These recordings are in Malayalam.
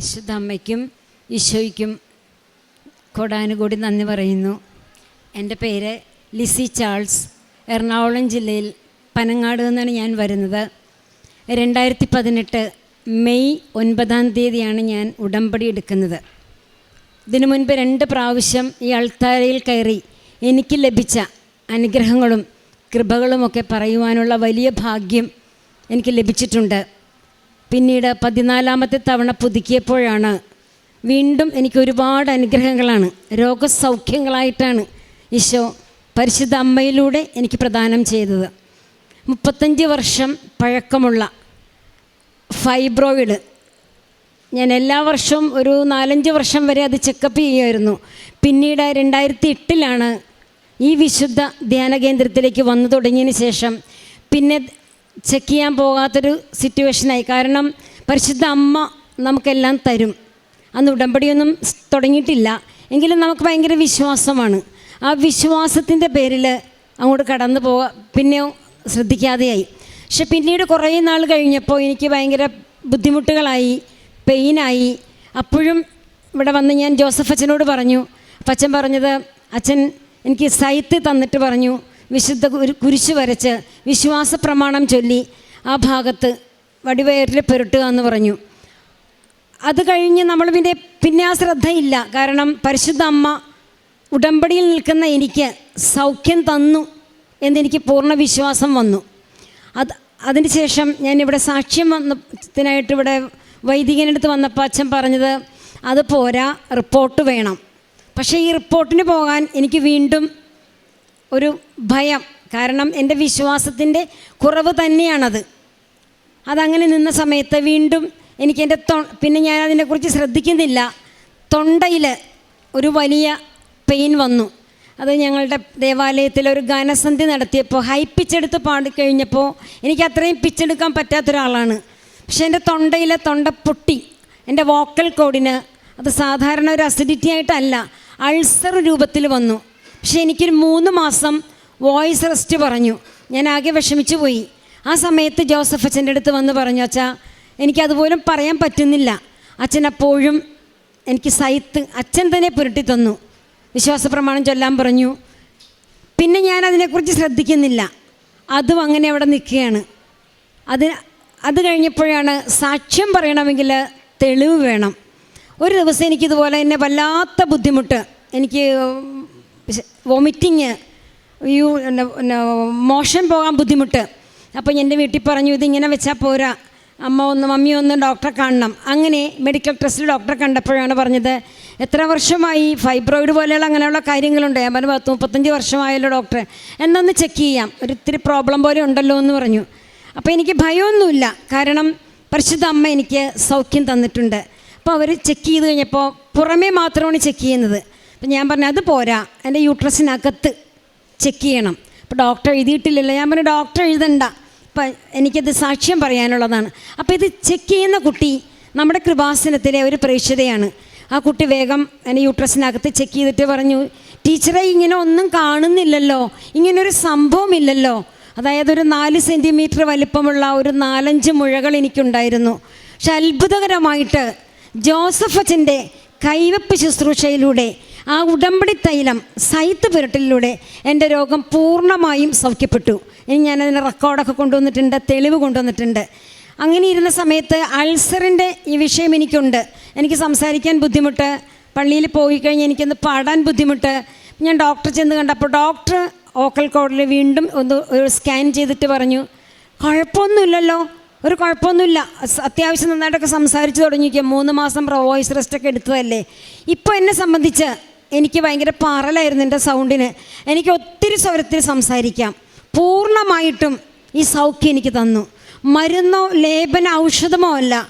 പരിശുദ്ധ അമ്മയ്ക്കും ഈശോയ്ക്കും കോടാനുകൂടി നന്ദി പറയുന്നു. എന്റെ പേര് ലിസി ചാൾസ്. എറണാകുളം ജില്ലയിൽ പനങ്ങാട് നിന്നാണ് ഞാൻ വരുന്നത്. രണ്ടായിരത്തി പതിനെട്ട് മെയ് ഒൻപതാം തീയതിയാണ് ഞാൻ ഉടമ്പടി എടുക്കുന്നത്. ഇതിനു മുൻപ് രണ്ട് പ്രാവശ്യം ഈ അൾത്താരയിൽ കയറി എനിക്ക് ലഭിച്ച അനുഗ്രഹങ്ങളും കൃപകളുമൊക്കെ പറയുവാനുള്ള വലിയ ഭാഗ്യം എനിക്ക് ലഭിച്ചിട്ടുണ്ട്. പിന്നീട് പതിനാലാമത്തെ തവണ പുതുക്കിയപ്പോഴാണ് വീണ്ടും എനിക്ക് ഒരുപാട് അനുഗ്രഹങ്ങളാണ്. രോഗസൗഖ്യങ്ങളായിട്ടാണ് ഈശോ പരിശുദ്ധ അമ്മയിലൂടെ എനിക്ക് പ്രദാനം ചെയ്തത്. മുപ്പത്തഞ്ച് വർഷം പഴക്കമുള്ള ഫൈബ്രോയിഡ്. ഞാൻ എല്ലാ വർഷവും ഒരു നാലഞ്ച് വർഷം വരെ അത് ചെക്കപ്പ് ചെയ്യുമായിരുന്നു പിന്നീട് രണ്ടായിരത്തി എട്ടിലാണ് ഈ വിശുദ്ധ ധ്യാന കേന്ദ്രത്തിലേക്ക് വന്നു തുടങ്ങിയതിന് ശേഷം പിന്നെ ചെക്ക് ചെയ്യാൻ പോകാത്തൊരു സിറ്റുവേഷനായി കാരണം പരിശുദ്ധ അമ്മ നമുക്കെല്ലാം തരും. അന്ന് ഉടമ്പടിയൊന്നും തുടങ്ങിയിട്ടില്ല. എങ്കിലും നമുക്ക് ഭയങ്കര വിശ്വാസമാണ്. ആ വിശ്വാസത്തിന്റെ പേരിൽ അങ്ങോട്ട് കടന്നു പോകാൻ പിന്നെ ശ്രദ്ധിക്കാതെയായി. പക്ഷെ പിന്നീട് കുറേ നാൾ കഴിഞ്ഞപ്പോൾ എനിക്ക് ഭയങ്കര ബുദ്ധിമുട്ടുകളായി പെയിനായി. അപ്പോഴും ഇവിടെ വന്ന് ഞാൻ ജോസഫ് അച്ഛനോട് പറഞ്ഞു. അച്ഛൻ പറഞ്ഞത് അച്ഛൻ എനിക്ക് സൈത്ത് തന്നിട്ട് പറഞ്ഞു. വിശുദ്ധ കുരു കുരിശ് വരച്ച് വിശ്വാസ പ്രമാണം ചൊല്ലി ആ ഭാഗത്ത് വടിവയറിൽ പുരട്ടുക എന്ന് പറഞ്ഞു. അത് കഴിഞ്ഞ് നമ്മൾ പിന്നെ പിന്നെ ആ ശ്രദ്ധയില്ല കാരണം പരിശുദ്ധ അമ്മ ഉടമ്പടിയിൽ നിൽക്കുന്ന എനിക്ക് സൗഖ്യം തന്നു എന്നെനിക്ക് പൂർണ വിശ്വാസം വന്നു. അത് ശേഷം ഞാനിവിടെ സാക്ഷ്യം വന്നതിനായിട്ട് ഇവിടെ വൈദികനടുത്ത് വന്നപ്പോൾ അച്ഛൻ പറഞ്ഞത് അത് പോരാ റിപ്പോർട്ട് വേണം. പക്ഷേ ഈ റിപ്പോർട്ടിന് പോകാൻ എനിക്ക് വീണ്ടും ഒരു ഭയം. കാരണം എന്റെ വിശ്വാസത്തിന്റെ കുറവ് തന്നെയാണത്. അതങ്ങനെ നിന്ന സമയത്ത് വീണ്ടും എനിക്ക് എന്റെ തൊ പിന്നെ ഞാൻ അതിനെക്കുറിച്ച് ശ്രദ്ധിക്കുന്നില്ല. തൊണ്ടയിൽ ഒരു വലിയ പെയിൻ വന്നു. അത് ഞങ്ങളുടെ ദേവാലയത്തിൽ ഒരു ഗാനസന്ധി നടത്തിയപ്പോൾ ഹൈ പിച്ചെടുത്ത് പാടിക്കഴിഞ്ഞപ്പോൾ എനിക്ക് അത്രയും പിച്ചെടുക്കാൻ പറ്റാത്തൊരാളാണ്. പക്ഷേ എന്റെ തൊണ്ടയിൽ തൊണ്ട പൊട്ടി. എന്റെ വോക്കൽ കോഡിന് അത് സാധാരണ ഒരു അസിഡിറ്റി ആയിട്ടല്ല അൾസർ രൂപത്തിൽ വന്നു. പക്ഷേ എനിക്കൊരു മൂന്ന് മാസം വോയിസ് റെസ്റ്റ് പറഞ്ഞു. ഞാൻ ആകെ വിഷമിച്ചു പോയി. ആ സമയത്ത് ജോസഫ് അച്ഛന്റെ അടുത്ത് വന്ന് പറഞ്ഞു അച്ഛാ എനിക്കതുപോലും പറയാൻ പറ്റുന്നില്ല. അച്ഛൻ അപ്പോഴും എനിക്ക് സൈത്ത് അച്ഛൻ തന്നെ പുരട്ടി തന്നു. വിശ്വാസ പ്രമാണം ചൊല്ലാൻ പറഞ്ഞു. പിന്നെ ഞാൻ അതിനെക്കുറിച്ച് ശ്രദ്ധിക്കുന്നില്ല. അതും അങ്ങനെ അവിടെ നിൽക്കുകയാണ്. അത് അത് കഴിഞ്ഞപ്പോഴാണ് സാക്ഷ്യം പറയണമെങ്കിൽ തെളിവ് വേണം. ഒരു ദിവസം എനിക്കിതുപോലെ എന്നെ വല്ലാത്ത ബുദ്ധിമുട്ട്. എനിക്ക് വോമിറ്റിങ് യു മോഷൻ പോകാൻ ബുദ്ധിമുട്ട്. അപ്പോൾ എന്റെ വീട്ടിൽ പറഞ്ഞു ഇതിങ്ങനെ വെച്ചാൽ പോരാ. അമ്മ ഒന്ന് മമ്മി ഒന്ന് ഡോക്ടറെ കാണണം. അങ്ങനെ മെഡിക്കൽ ട്രസ്റ്റിൽ ഡോക്ടറെ കണ്ടപ്പോഴാണ് പറഞ്ഞത് എത്ര വർഷമായി? ഫൈബ്രോയിഡ് പോലെയുള്ള അങ്ങനെയുള്ള കാര്യങ്ങളുണ്ട്. ഞാൻ പറഞ്ഞു പത്ത് മുപ്പത്തഞ്ച് വർഷമായല്ലോ ഡോക്ടറെ. എന്നൊന്ന് ചെക്ക് ചെയ്യാം. ഒരു ഇത്തിരി പ്രോബ്ലം പോലെ ഉണ്ടല്ലോ എന്ന് പറഞ്ഞു. അപ്പോൾ എനിക്ക് ഭയമൊന്നുമില്ല. കാരണം പരിശുദ്ധ അമ്മ എനിക്ക് സൗഖ്യം തന്നിട്ടുണ്ട്. അപ്പോൾ അവർ ചെക്ക് ചെയ്ത് കഴിഞ്ഞപ്പോൾ പുറമേ മാത്രമാണ് ചെക്ക് ചെയ്യുന്നത്. അപ്പം ഞാൻ പറഞ്ഞു അത് പോരാ എന്റെ യൂട്രസിനകത്ത് ചെക്ക് ചെയ്യണം. അപ്പോൾ ഡോക്ടർ എഴുതിയിട്ടില്ലല്ലോ. ഞാൻ പറഞ്ഞു ഡോക്ടർ എഴുതണ്ട. അപ്പം എനിക്കത് സാക്ഷ്യം പറയാനുള്ളതാണ്. അപ്പോൾ ഇത് ചെക്ക് ചെയ്യുന്ന കുട്ടി നമ്മുടെ കൃപാസനത്തിലെ ഒരു പ്രേക്ഷിതയാണ്. ആ കുട്ടി വേഗം എന്റെ യൂട്രസിനകത്ത് ചെക്ക് ചെയ്തിട്ട് പറഞ്ഞു ടീച്ചറെ ഇങ്ങനെ ഒന്നും കാണുന്നില്ലല്ലോ. ഇങ്ങനൊരു സംഭവമില്ലല്ലോ അതായത് ഒരു നാല് സെന്റിമീറ്റർ വലിപ്പമുള്ള ഒരു നാലഞ്ച് മുഴകൾ എനിക്കുണ്ടായിരുന്നു. പക്ഷെ അത്ഭുതകരമായിട്ട് ജോസഫ് അച്ഛന്റെ കൈവപ്പ് ശുശ്രൂഷയിലൂടെ ആ ഉടമ്പടി തൈലം സൈത്ത് പുരട്ടലിലൂടെ എന്റെ രോഗം പൂർണമായും സൗഖ്യപ്പെട്ടു. ഇനി ഞാനതിന് റെക്കോർഡൊക്കെ കൊണ്ടുവന്നിട്ടുണ്ട് തെളിവ് കൊണ്ടുവന്നിട്ടുണ്ട്. അങ്ങനെ ഇരുന്ന സമയത്ത് അൾസറിന്റെ ഈ വിഷയം എനിക്കുണ്ട്. എനിക്ക് സംസാരിക്കാൻ ബുദ്ധിമുട്ട്. പള്ളിയിൽ പോയി കഴിഞ്ഞ് എനിക്കൊന്ന് പാടാൻ ബുദ്ധിമുട്ട്. ഞാൻ ഡോക്ടർ ചെന്ന് കണ്ടപ്പോൾ ഡോക്ടർ ഓക്കൽ കോഡിൽ വീണ്ടും ഒന്ന് ഒരു സ്കാൻ ചെയ്തിട്ട് പറഞ്ഞു കുഴപ്പമൊന്നുമില്ലല്ലോ ഒരു കുഴപ്പമൊന്നുമില്ല. അത്യാവശ്യം നന്നായിട്ടൊക്കെ സംസാരിച്ച് തുടങ്ങിയിരിക്കുക മൂന്ന് മാസം വോയിസ് റെസ്റ്റൊക്കെ എടുത്തതല്ലേ? ഇപ്പോൾ എന്നെ സംബന്ധിച്ച് എനിക്ക് ഭയങ്കര പാറലായിരുന്നു എന്റെ സൗണ്ടിന് എനിക്ക് ഒത്തിരി സ്വരത്തിൽ സംസാരിക്കാം. പൂർണമായിട്ടും ഈ സൗഖ്യം എനിക്ക് തന്നു. മരുന്നോ ലേപന ഔഷധമോ അല്ല.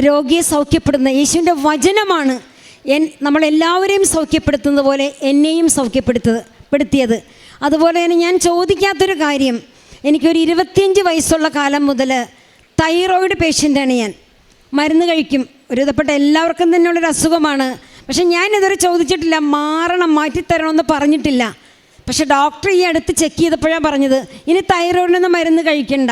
രോഗിയെ സൗഖ്യപ്പെടുന്ന യേശുവിന്റെ വചനമാണ് എൻ നമ്മളെല്ലാവരെയും സൗഖ്യപ്പെടുത്തുന്നത് പോലെ എന്നെയും സൗഖ്യപ്പെടുത്തത് പെടുത്തിയത്. അതുപോലെ തന്നെ ഞാൻ ചോദിക്കാത്തൊരു കാര്യം. എനിക്കൊരു ഇരുപത്തിയഞ്ച് വയസ്സുള്ള കാലം മുതൽ തൈറോയിഡ് പേഷ്യന്റാണ് ഞാൻ. മരുന്ന് കഴിക്കും. ഒരു വിധപ്പെട്ട എല്ലാവർക്കും തന്നെ ഉള്ളൊരു അസുഖമാണ് പക്ഷെ ഞാൻ ഇതുവരെ ചോദിച്ചിട്ടില്ല മാറണം മാറ്റിത്തരണമെന്ന് പറഞ്ഞിട്ടില്ല. പക്ഷെ ഡോക്ടർ ഈ അടുത്ത് ചെക്ക് ചെയ്തപ്പോഴാണ് പറഞ്ഞത് ഇനി തൈറോയിഡിനൊന്നും മരുന്ന് കഴിക്കണ്ട.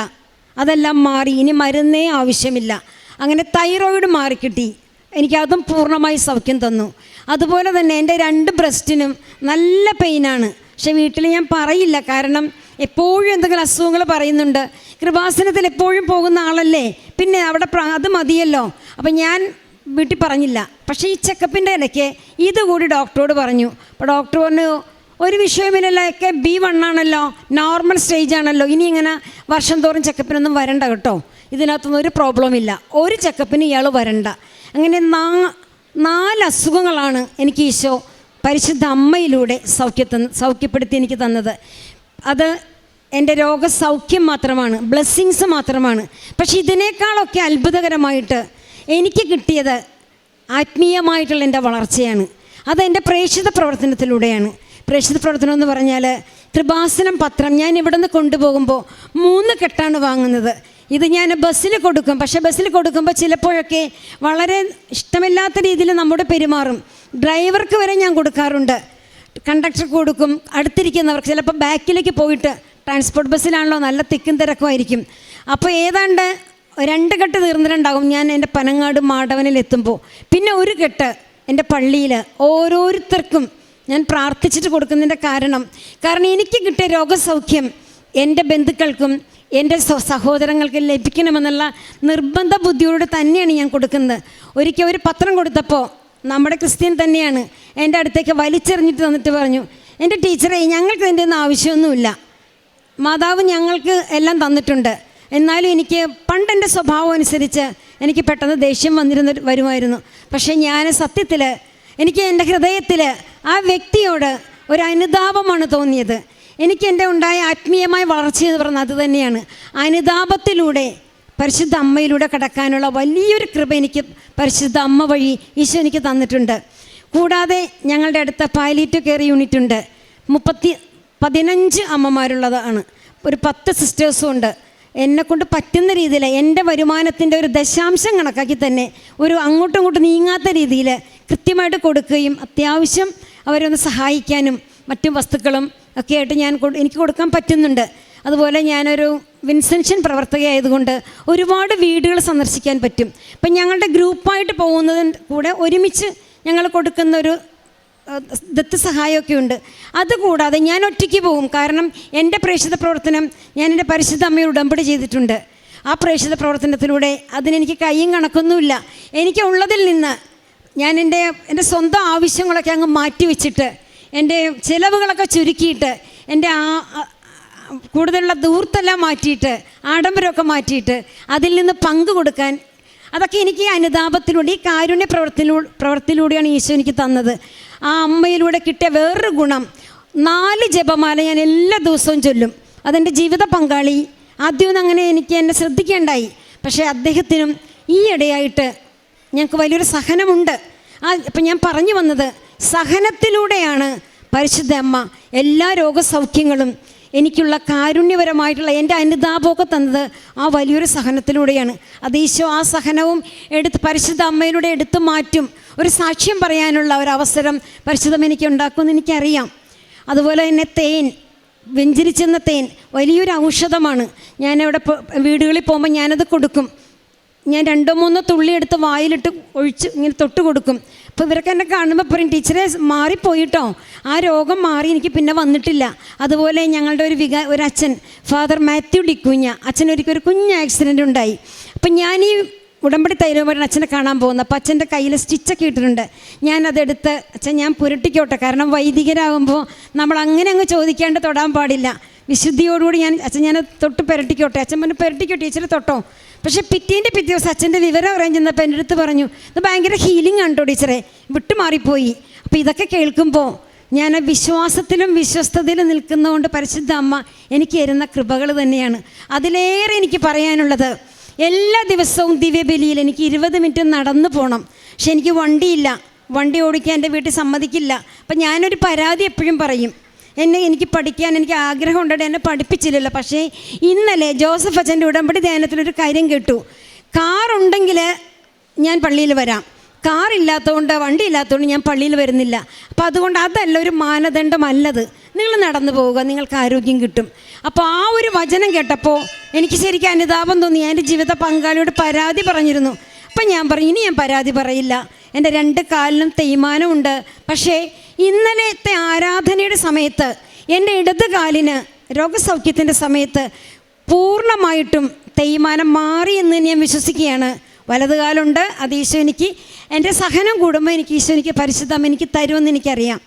അതെല്ലാം മാറി ഇനി മരുന്നേ ആവശ്യമില്ല. അങ്ങനെ തൈറോയിഡ് മാറിക്കിട്ടി. എനിക്കതും പൂർണമായി സൗഖ്യം തന്നു. അതുപോലെ തന്നെ എന്റെ രണ്ട് ബ്രസ്റ്റിനും നല്ല പെയിനാണ്. പക്ഷെ വീട്ടിൽ ഞാൻ പറയില്ല കാരണം എപ്പോഴും എന്തെങ്കിലും അസുഖങ്ങൾ പറയുന്നുണ്ട്. കൃപാസനത്തിൽ എപ്പോഴും പോകുന്ന ആളല്ലേ? പിന്നെ അവിടെ അത് മതിയല്ലോ. അപ്പം ഞാൻ വീട്ടിൽ പറഞ്ഞില്ല. പക്ഷേ ഈ ചെക്കപ്പിന്റെ ഇടയ്ക്ക് ഇതുകൂടി ഡോക്ടറോട് പറഞ്ഞു. അപ്പോൾ ഡോക്ടർ പറഞ്ഞു ഒരു വിഷയമില്ലല്ലോ ഒക്കെ ബി വൺ ആണല്ലോ നോർമൽ സ്റ്റേജ് ആണല്ലോ. ഇനി ഇങ്ങനെ വർഷം തോറും ചെക്കപ്പിനൊന്നും വരണ്ട കേട്ടോ. ഇതിനകത്തൊന്നും ഒരു പ്രോബ്ലം ഇല്ല. ഒരു ചെക്കപ്പിന് ഇയാൾ വരണ്ട. അങ്ങനെ നാ നാല് അസുഖങ്ങളാണ് എനിക്ക് ഈശോ പരിശുദ്ധ അമ്മയിലൂടെ സൗഖ്യത്ത സൗഖ്യപ്പെടുത്തി എനിക്ക് തന്നത്. അത് എന്റെ രോഗസൗഖ്യം മാത്രമാണ് ബ്ലെസ്സിങ്സ് മാത്രമാണ്. പക്ഷെ ഇതിനേക്കാളൊക്കെ അത്ഭുതകരമായിട്ട് എനിക്ക് കിട്ടിയത് ആത്മീയമായിട്ടുള്ള എന്റെ വളർച്ചയാണ്. അത് എന്റെ പ്രേക്ഷിത പ്രവർത്തനത്തിലൂടെയാണ്. പ്രേക്ഷിത പ്രവർത്തനം എന്ന് പറഞ്ഞാൽ കൃപാസനം പത്രം. ഞാൻ ഇവിടെ നിന്ന് കൊണ്ടുപോകുമ്പോൾ മൂന്ന് കെട്ടാണ് വാങ്ങുന്നത്. ഇത് ഞാൻ ബസ്സിൽ കൊടുക്കും. പക്ഷേ ബസ്സിൽ കൊടുക്കുമ്പോൾ ചിലപ്പോഴൊക്കെ വളരെ ഇഷ്ടമില്ലാത്ത രീതിയിൽ നമ്മുടെ പെരുമാറും. ഡ്രൈവർക്ക് വരെ ഞാൻ കൊടുക്കാറുണ്ട്. കണ്ടക്ടർക്ക് കൊടുക്കും. അടുത്തിരിക്കുന്നവർക്ക്. ചിലപ്പോൾ ബാക്കിലേക്ക് പോയിട്ട് ട്രാൻസ്പോർട്ട് ബസ്സിലാണല്ലോ നല്ല തിക്കും തിരക്കുമായിരിക്കും അപ്പോൾ ഏതാണ്ട് രണ്ട് കെട്ട് തീർന്നിട്ടുണ്ടാകും. ഞാൻ എന്റെ പനങ്ങാട് മാടവനിൽ എത്തുമ്പോൾ. പിന്നെ ഒരു കെട്ട് എന്റെ പള്ളിയിൽ ഓരോരുത്തർക്കും ഞാൻ പ്രാർത്ഥിച്ചിട്ട് കൊടുക്കുന്നതിന്റെ കാരണം. കാരണം എനിക്ക് കിട്ടിയ രോഗസൗഖ്യം എന്റെ ബന്ധുക്കൾക്കും എന്റെ സഹോദരങ്ങൾക്ക് ലഭിക്കണമെന്നുള്ള നിർബന്ധ ബുദ്ധിയോട് തന്നെയാണ് ഞാൻ കൊടുക്കുന്നത്. ഒരിക്കൽ ഒരു പത്രം കൊടുത്തപ്പോൾ നമ്മുടെ ക്രിസ്ത്യൻ തന്നെയാണ് എന്റെ അടുത്തേക്ക് വലിച്ചെറിഞ്ഞിട്ട് തന്നിട്ട് പറഞ്ഞു എന്റെ ടീച്ചറെ ഞങ്ങൾക്ക് ഇതിന്റെ ഒന്നും ആവശ്യമൊന്നുമില്ല. മാതാവ് ഞങ്ങൾക്ക് എല്ലാം തന്നിട്ടുണ്ട്. എന്നാലും എനിക്ക് പണ്ടെന്റെ സ്വഭാവം അനുസരിച്ച് എനിക്ക് പെട്ടെന്ന് ദേഷ്യം വന്നിരുന്ന വരുമായിരുന്നു. പക്ഷേ ഞാൻ സത്യത്തിൽ എനിക്ക് എന്റെ ഹൃദയത്തിൽ ആ വ്യക്തിയോട് ഒരു അനുതാപമാണ് തോന്നിയത്. എനിക്ക് എന്റെ ഉണ്ടായ ആത്മീയമായ വളർച്ച എന്ന് പറഞ്ഞാൽ അതുതന്നെയാണ് അനുതാപത്തിലൂടെ പരിശുദ്ധ അമ്മയിലൂടെ കടക്കാനുള്ള വലിയൊരു കൃപ എനിക്ക് പരിശുദ്ധ അമ്മ വഴി ഈശോ എനിക്ക് തന്നിട്ടുണ്ട്. കൂടാതെ ഞങ്ങളുടെ അടുത്ത പൈലറ്റ് കെയർ യൂണിറ്റ് ഉണ്ട് മുപ്പത്തി പതിനഞ്ച് അമ്മമാരുള്ളതാണ്. ഒരു പത്ത് സിസ്റ്റേഴ്സും ഉണ്ട്. എന്നെ കൊണ്ട് പറ്റുന്ന രീതിയിൽ എന്റെ വരുമാനത്തിന്റെ ഒരു ദശാംശം കണക്കാക്കി തന്നെ ഒരു അങ്ങോട്ടും ഇങ്ങോട്ടും നീങ്ങാത്ത രീതിയിൽ കൃത്യമായിട്ട് കൊടുക്കുകയും അത്യാവശ്യം അവരൊന്ന് സഹായിക്കാനും മറ്റു വസ്തുക്കളും ഒക്കെ ആയിട്ട് ഞാൻ എനിക്ക് കൊടുക്കാൻ പറ്റുന്നുണ്ട്. അതുപോലെ ഞാനൊരു വിൻസെൻഷൻ പ്രവർത്തകയായതുകൊണ്ട് ഒരുപാട് വീടുകൾ സന്ദർശിക്കാൻ പറ്റും. ഇപ്പം ഞങ്ങളുടെ ഗ്രൂപ്പായിട്ട് പോകുന്നതിന് കൂടെ ഒരുമിച്ച് ഞങ്ങൾ കൊടുക്കുന്ന ഒരു ദത്ത് സഹായമൊക്കെ ഉണ്ട് അതുകൂടാതെ ഞാൻ ഒറ്റയ്ക്ക് പോകും. കാരണം എന്റെ പ്രേക്ഷിത പ്രവർത്തനം ഞാൻ എന്റെ പരിശുദ്ധ അമ്മയോട് ഉടമ്പടി ചെയ്തിട്ടുണ്ട്. ആ പ്രേക്ഷിത പ്രവർത്തനത്തിലൂടെ അതിനെനിക്ക് കൈയും കണക്കൊന്നുമില്ല. എനിക്ക് ഉള്ളതിൽ നിന്ന് ഞാൻ എന്റെ എന്റെ സ്വന്തം ആവശ്യങ്ങളൊക്കെ അങ്ങ് മാറ്റി വെച്ചിട്ട് എന്റെ ചിലവുകളൊക്കെ ചുരുക്കിയിട്ട് എന്റെ ആ കൂടുതലുള്ള ദൂർത്തെല്ലാം മാറ്റിയിട്ട് ആഡംബരമൊക്കെ മാറ്റിയിട്ട് അതിൽ നിന്ന് പങ്ക് കൊടുക്കാൻ അതൊക്കെ എനിക്ക് ഈ അനുതാപത്തിലൂടെ ഈ കാരുണ്യ പ്രവർത്തിലൂ പ്രവർത്തിയിലൂടെയാണ് ഈശോ എനിക്ക് തന്നത്. ആ അമ്മയിലൂടെ കിട്ടിയ വേറൊരു ഗുണം. നാല് ജപമാല ഞാൻ എല്ലാ ദിവസവും ചൊല്ലും. അതെന്റെ ജീവിത പങ്കാളി. ആദ്യമൊന്നും അങ്ങനെ എനിക്ക് എന്നെ ശ്രദ്ധിക്കേണ്ടായി. പക്ഷേ അദ്ദേഹത്തിനും ഈ ഇടയായിട്ട് ഞങ്ങൾക്ക് വലിയൊരു സഹനമുണ്ട്. ആ ഇപ്പം ഞാൻ പറഞ്ഞു വന്നത് സഹനത്തിലൂടെയാണ് പരിശുദ്ധ അമ്മ എല്ലാ രോഗസൗഖ്യങ്ങളും എനിക്കുള്ള കാരുണ്യപരമായിട്ടുള്ള എന്റെ അനുതാപമൊക്കെ തന്നത് ആ വലിയൊരു സഹനത്തിലൂടെയാണ്. അത് ഈശോ ആ സഹനവും എടുത്ത് പരിശുദ്ധ അമ്മയിലൂടെ എടുത്തു മാറ്റും. ഒരു സാക്ഷ്യം പറയാനുള്ള ഒരു അവസരം പരിശുദ്ധം എനിക്ക് ഉണ്ടാക്കുമെന്ന് എനിക്കറിയാം. അതുപോലെ തന്നെ തേൻ വെഞ്ചരിച്ചെന്ന തേൻ വലിയൊരു ഔഷധമാണ്. ഞാനവിടെ വീടുകളിൽ പോകുമ്പോൾ ഞാനത് കൊടുക്കും. ഞാൻ രണ്ടോ മൂന്നോ തുള്ളി എടുത്ത് വായിലിട്ട് ഒഴിച്ച് ഇങ്ങനെ തൊട്ട് കൊടുക്കും. അപ്പോൾ ഇവരൊക്കെ എന്നെ കാണുമ്പോൾ പറയും ടീച്ചറെ മാറിപ്പോയിട്ടോ. ആ രോഗം മാറി എനിക്ക് പിന്നെ വന്നിട്ടില്ല. അതുപോലെ ഞങ്ങളുടെ ഒരു വികാ ഒരു അച്ഛൻ ഫാദർ മാത്യു ഡിക്കുഞ്ഞ അച്ഛൻ ഒരു കുഞ്ഞ് ആക്സിഡന്റ് ഉണ്ടായി. അപ്പം ഞാൻ ഈ ഉടമ്പടി തൈരോപരണ അച്ഛനെ കാണാൻ പോകുന്നു. അപ്പോൾ അച്ഛന്റെ കയ്യിൽ സ്റ്റിച്ചൊക്കെ ഇട്ടിട്ടുണ്ട്. ഞാനതെടുത്ത് അച്ഛൻ ഞാൻ പുരട്ടിക്കോട്ടെ. കാരണം വൈദികരാകുമ്പോൾ നമ്മൾ അങ്ങനെ അങ്ങ് ചോദിക്കാണ്ട് തൊടാൻ പാടില്ല. വിശുദ്ധിയോടുകൂടി ഞാൻ അച്ഛൻ ഞാൻ തൊട്ട് പുരട്ടിക്കോട്ടെ. അച്ഛൻ പറഞ്ഞു പുരട്ടിക്കോ ടീച്ചർ തൊട്ടോ. പക്ഷേ പിറ്റേന്റെ പിറ്റേ ദിവസം അച്ഛന്റെ വിവരം അറിയാൻ ചെന്നപ്പോൾ എന്റെ അടുത്ത് പറഞ്ഞു ഇത് ഭയങ്കര ഹീലിംഗ് ആണ് കേട്ടോ ടീച്ചറെ വിട്ടുമാറിപ്പോയി. അപ്പോൾ ഇതൊക്കെ കേൾക്കുമ്പോൾ ഞാൻ വിശ്വാസത്തിലും വിശ്വസ്തതയിലും നിൽക്കുന്നതുകൊണ്ട് പരിശുദ്ധ അമ്മ എനിക്ക് തരുന്ന കൃപകൾ തന്നെയാണ്. അതിലേറെ എനിക്ക് പറയാനുള്ളത് എല്ലാ ദിവസവും ദിവ്യബലിയിൽ എനിക്ക് ഇരുപത് മിനിറ്റ് നടന്നു പോകണം പക്ഷെ എനിക്ക് വണ്ടിയില്ല വണ്ടി ഓടിക്കാൻ എന്റെ വീട്ടിൽ സമ്മതിക്കില്ല. അപ്പം ഞാനൊരു പരാതി എപ്പോഴും പറയും എന്നെ എനിക്ക് പഠിക്കാൻ എനിക്ക് ആഗ്രഹം ഉണ്ടെങ്കിൽ എന്നെ പഠിപ്പിച്ചില്ലല്ലോ. പക്ഷേ ഇന്നലെ ജോസഫ് അച്ഛന്റെ ഉടമ്പടി ധ്യാനത്തിലൊരു കാര്യം കേട്ടു. കാറുണ്ടെങ്കിൽ ഞാൻ പള്ളിയിൽ വരാം. കാറില്ലാത്തതുകൊണ്ട് വണ്ടി ഇല്ലാത്തതുകൊണ്ട് ഞാൻ പള്ളിയിൽ വരുന്നില്ല. അപ്പോൾ അതുകൊണ്ട് അതല്ല ഒരു മാനദണ്ഡമല്ലത്. നിങ്ങൾ നടന്നു പോവുക നിങ്ങൾക്ക് ആരോഗ്യം കിട്ടും. അപ്പോൾ ആ ഒരു വചനം കേട്ടപ്പോൾ എനിക്ക് ശരിക്കും അനുതാപം തോന്നി. എന്റെ ജീവിത പങ്കാളിയോട് പരാതി പറഞ്ഞിരുന്നു. അപ്പം ഞാൻ പറഞ്ഞു ഇനി ഞാൻ പരാതി പറയില്ല. എന്റെ രണ്ട് കാലിനും തേയ്മാനമുണ്ട്. പക്ഷേ ഇന്നലത്തെ ആരാധനയുടെ സമയത്ത് എന്റെ ഇടത് കാലിന് രോഗസൗഖ്യത്തിന്റെ സമയത്ത് പൂർണമായിട്ടും തേയ്മാനം മാറി എന്ന് ഞാൻ വിശ്വസിക്കുകയാണ്. വലത് കാലുണ്ട്. അത് ഈശോ എനിക്ക് എന്റെ സഹനം കൂടുമ്പോൾ എനിക്ക് ഈശോ എനിക്ക് പരിശുദ്ധം എനിക്ക് തരുമെന്ന് എനിക്കറിയാം.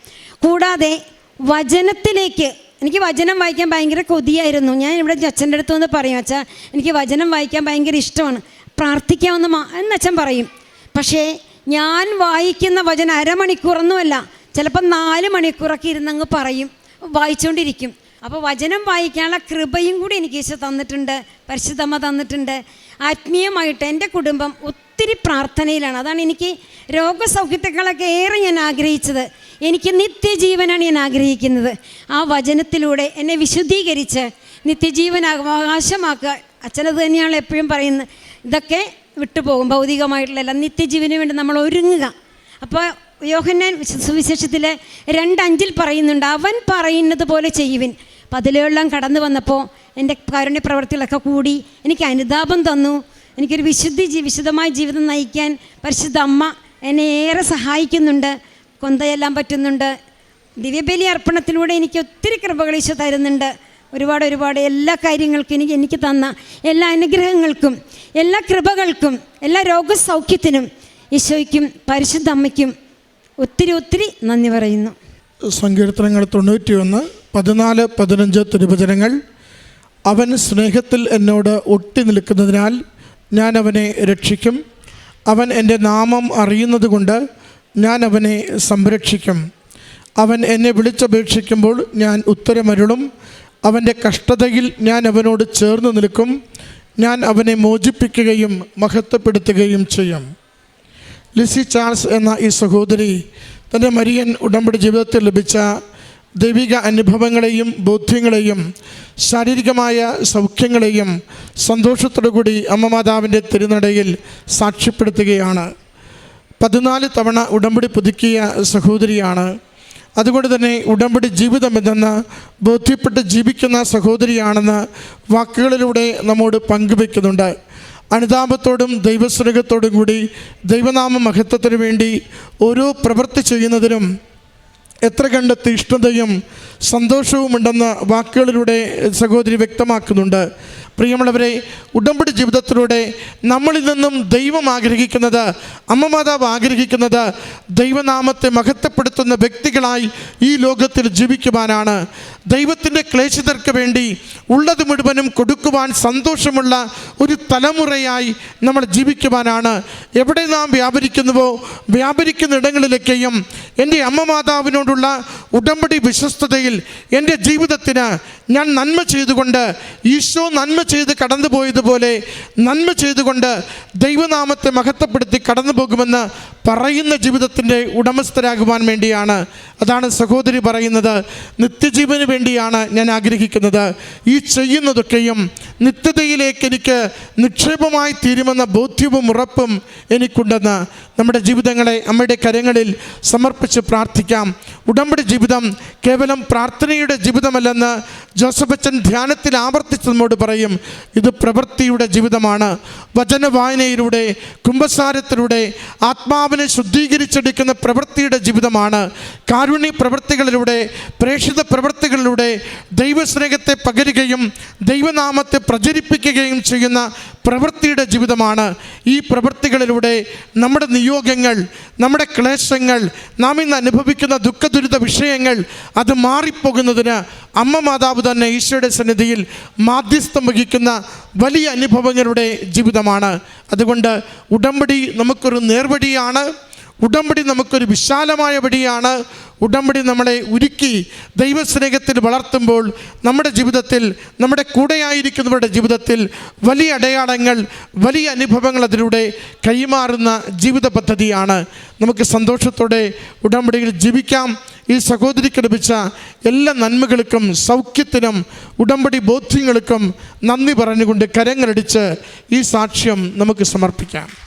കൂടാതെ വചനത്തിലേക്ക് എനിക്ക് വചനം വായിക്കാൻ ഭയങ്കര കൊതിയായിരുന്നു. ഞാൻ ഇവിടെ അച്ഛന്റെ അടുത്ത് വന്ന് പറയും അച്ഛാ എനിക്ക് വചനം വായിക്കാൻ ഭയങ്കര ഇഷ്ടമാണ്. പ്രാർത്ഥിക്കാമെന്ന് മാ എന്ന് അച്ഛൻ പറയും. പക്ഷേ ഞാൻ വായിക്കുന്ന വചനം അരമണിക്കൂറൊന്നുമല്ല. ചിലപ്പോൾ നാല് മണിക്കൂറൊക്കെ ഇരുന്നങ്ങ് പറയും. വായിച്ചുകൊണ്ടിരിക്കും അപ്പോൾ വചനം വായിക്കാനുള്ള കൃപയും കൂടി എനിക്ക് ഈശോ തന്നിട്ടുണ്ട്. പരിശുദ്ധമ്മ തന്നിട്ടുണ്ട്. ആത്മീയമായിട്ട് എന്റെ കുടുംബം ഒത്തിരി പ്രാർത്ഥനയിലാണ്. അതാണ് എനിക്ക് രോഗസൗഖ്യത്തെക്കാളൊക്കെ ഏറെ ഞാൻ ആഗ്രഹിച്ചത്. എനിക്ക് നിത്യജീവനാണ് ഞാൻ ആഗ്രഹിക്കുന്നത്. ആ വചനത്തിലൂടെ എന്നെ വിശുദ്ധീകരിച്ച് നിത്യജീവൻ അവകാശമാക്കുക അച്ഛനത് തന്നെയാണ് എപ്പോഴും പറയുന്നത്. ഇതൊക്കെ വിട്ടുപോകും. ഭൗതികമായിട്ടുള്ള എല്ലാം നിത്യജീവന് വേണ്ടി നമ്മൾ ഒരുങ്ങുക. അപ്പോൾ യോഹന്നാൻ സുവിശേഷത്തിൽ രണ്ടഞ്ചിൽ പറയുന്നുണ്ട് അവൻ പറയുന്നത് പോലെ ചെയ്യുവിൻ. അപ്പം കടന്നു വന്നപ്പോൾ എന്റെ കാരുണ്യ പ്രവർത്തികളൊക്കെ കൂടി എനിക്ക് അനുതാപം തന്നു. എനിക്കൊരു വിശുദ്ധി വിശുദ്ധമായ ജീവിതം നയിക്കാൻ പരിശുദ്ധ അമ്മ എന്നെ ഏറെ സഹായിക്കുന്നുണ്ട്. കൊന്തയെല്ലാം പറ്റുന്നുണ്ട്. ദിവ്യബലി അർപ്പണത്തിലൂടെ എനിക്ക് ഒത്തിരി കൃപകൾ തരുന്നുണ്ട്. ഒരുപാട് ഒരുപാട് എല്ലാ കാര്യങ്ങൾക്കും എനിക്ക് എനിക്ക് തന്ന എല്ലാ അനുഗ്രഹങ്ങൾക്കും എല്ലാ കൃപകൾക്കും എല്ലാ രോഗസൗഖ്യത്തിനും ഈശോയ്ക്കും പരിശുദ്ധ അമ്മയ്ക്കും ഒത്തിരി ഒത്തിരി നന്ദി പറയുന്നു. സങ്കീർത്തനങ്ങൾ തൊണ്ണൂറ്റിയൊന്ന് പതിനാല് പതിനഞ്ച് തിരുവചനങ്ങൾ. അവൻ സ്നേഹത്തിൽ എന്നോട് ഒട്ടി നിൽക്കുന്നതിനാൽ ഞാൻ അവനെ രക്ഷിക്കും. അവൻ എന്റെ നാമം അറിയുന്നത് കൊണ്ട് ഞാൻ അവനെ സംരക്ഷിക്കും. അവൻ എന്നെ വിളിച്ചപേക്ഷിക്കുമ്പോൾ ഞാൻ ഉത്തരമരുളും. അവന്റെ കഷ്ടതയിൽ ഞാൻ അവനോട് ചേർന്ന് നിൽക്കും. ഞാൻ അവനെ മോചിപ്പിക്കുകയും മഹത്വപ്പെടുത്തുകയും ചെയ്യും. ലിസി ചാൾസ് എന്ന ഈ സഹോദരി തന്റെ മരിയൻ ഉടമ്പടി ജീവിതത്തിൽ ലഭിച്ച ദൈവിക അനുഭവങ്ങളെയും ബോധ്യങ്ങളെയും ശാരീരികമായ സൗഖ്യങ്ങളെയും സന്തോഷത്തോടു കൂടി അമ്മ മാതാവിന്റെ തിരുനടയിൽ സാക്ഷ്യപ്പെടുത്തുകയാണ്. പതിനാല് തവണ ഉടമ്പടി പുതുക്കിയ സഹോദരിയാണ്. അതുകൊണ്ട് തന്നെ ഉടമ്പടി ജീവിതം എന്തെന്ന് ബോധ്യപ്പെട്ട് ജീവിക്കുന്ന സഹോദരിയാണെന്ന് വാക്കുകളിലൂടെ നമ്മോട് പങ്കുവെക്കുന്നുണ്ട് അനുതാപത്തോടും ദൈവസ്നേഹത്തോടും കൂടി ദൈവനാമ മഹത്വത്തിനു വേണ്ടി ഓരോ പ്രവൃത്തി ചെയ്യുന്നതിനും എത്ര കണ്ട് തീഷ്ണതയും സന്തോഷവുമുണ്ടെന്ന് വാക്കുകളിലൂടെ സഹോദരി വ്യക്തമാക്കുന്നുണ്ട്. പ്രിയമുള്ളവരെ ഉടമ്പടി ജീവിതത്തിലൂടെ നമ്മളിൽ നിന്നും ദൈവം ആഗ്രഹിക്കുന്നത് അമ്മ മാതാവ് ആഗ്രഹിക്കുന്നത് ദൈവനാമത്തെ മഹത്വപ്പെടുത്തുന്ന വ്യക്തികളായി ഈ ലോകത്തിൽ ജീവിക്കുവാനാണ്. ദൈവത്തിന്റെ ക്ലേശിതർക്ക് വേണ്ടി ഉള്ളത് മുഴുവനും കൊടുക്കുവാൻ സന്തോഷമുള്ള ഒരു തലമുറയായി നമ്മൾ ജീവിക്കുവാനാണ്. എവിടെ നാം വ്യാപരിക്കുന്നുവോ വ്യാപരിക്കുന്ന ഇടങ്ങളിലൊക്കെയും എന്റെ അമ്മ മാതാവിനോടുള്ള ഉടമ്പടി വിശ്വസ്തതയിൽ എന്റെ ജീവിതത്തിന് ഞാൻ നന്മ ചെയ്തുകൊണ്ട് ഈശോ നന്മ ചെയ്ത് കടന്നു പോയതുപോലെ നന്മ ചെയ്തുകൊണ്ട് ദൈവനാമത്തെ മഹത്വപ്പെടുത്തി കടന്നു പോകുമെന്ന് പറയുന്ന ജീവിതത്തിന്റെ ഉടമസ്ഥരാകുവാൻ വേണ്ടിയാണ്. അതാണ് സഹോദരി പറയുന്നത്. നിത്യജീവന് വേണ്ടിയാണ് ഞാൻ ആഗ്രഹിക്കുന്നത്. ഈ ചെയ്യുന്നതൊക്കെയും നിത്യതയിലേക്ക് എനിക്ക് നിക്ഷേപമായി തീരുമെന്ന ബോധ്യവും ഉറപ്പും എനിക്കുണ്ടെന്ന് നമ്മുടെ ജീവിതങ്ങളെ അമ്മയുടെ കരങ്ങളിൽ സമർപ്പിച്ച് പ്രാർത്ഥിക്കാം. ഉടമ്പടി ജീവിതം കേവലം പ്രാർത്ഥനയുടെ ജീവിതമല്ലെന്ന് ജോസഫ് അച്ഛൻ ധ്യാനത്തിൽ ആവർത്തിച്ച് നമ്മോട് പറയും. ഇത് പ്രവൃത്തിയുടെ ജീവിതമാണ്. വചന വായനയിലൂടെ കുംഭസാരത്തിലൂടെ ആത്മാവിനെ ശുദ്ധീകരിച്ചെടുക്കുന്ന പ്രവൃത്തിയുടെ ജീവിതമാണ്. കാരുണ്യ പ്രവൃത്തികളിലൂടെ പ്രേക്ഷിത പ്രവൃത്തികളിലൂടെ ദൈവസ്നേഹത്തെ പകരുകയും ദൈവനാമത്തെ പ്രചരിപ്പിക്കുകയും ചെയ്യുന്ന പ്രവൃത്തിയുടെ ജീവിതമാണ് ഈ പ്രവൃത്തികളിലൂടെ നമ്മുടെ നിയോഗങ്ങൾ നമ്മുടെ ക്ലേശങ്ങൾ നാം ഇന്ന് അനുഭവിക്കുന്ന ദുഃഖദുരിത വിഷയങ്ങൾ അത് മാറിപ്പോകുന്നതിന് അമ്മ മാതാവ് തന്നെ ഈശോയുടെ സന്നിധിയിൽ മാധ്യസ്ഥം വഹിക്കുന്ന വലിയ അനുഭവങ്ങളുടെ ജീവിതമാണ്. അതുകൊണ്ട് ഉടമ്പടി നമുക്കൊരു നേർവഴിയാണ്. ഉടമ്പടി നമുക്കൊരു വിശാലമായ വഴിയാണ് ഉടമ്പടി നമ്മളെ ഉരുക്കി ദൈവസ്നേഹത്തിൽ വളർത്തുമ്പോൾ നമ്മുടെ ജീവിതത്തിൽ നമ്മുടെ കൂടെയായിരിക്കുന്നവരുടെ ജീവിതത്തിൽ വലിയ അടയാളങ്ങൾ വലിയ അനുഭവങ്ങൾ അതിലൂടെ കൈമാറുന്ന ജീവിത പദ്ധതിയാണ്. നമുക്ക് സന്തോഷത്തോടെ ഉടമ്പടിയിൽ ജീവിക്കാം. ഈ സഹോദരിക്ക് ലഭിച്ച എല്ലാ നന്മകൾക്കും സൗഖ്യത്തിനും ഉടമ്പടി ബോധ്യങ്ങൾക്കും നന്ദി പറഞ്ഞുകൊണ്ട് കരങ്ങളടിച്ച് ഈ സാക്ഷ്യം നമുക്ക് സമർപ്പിക്കാം.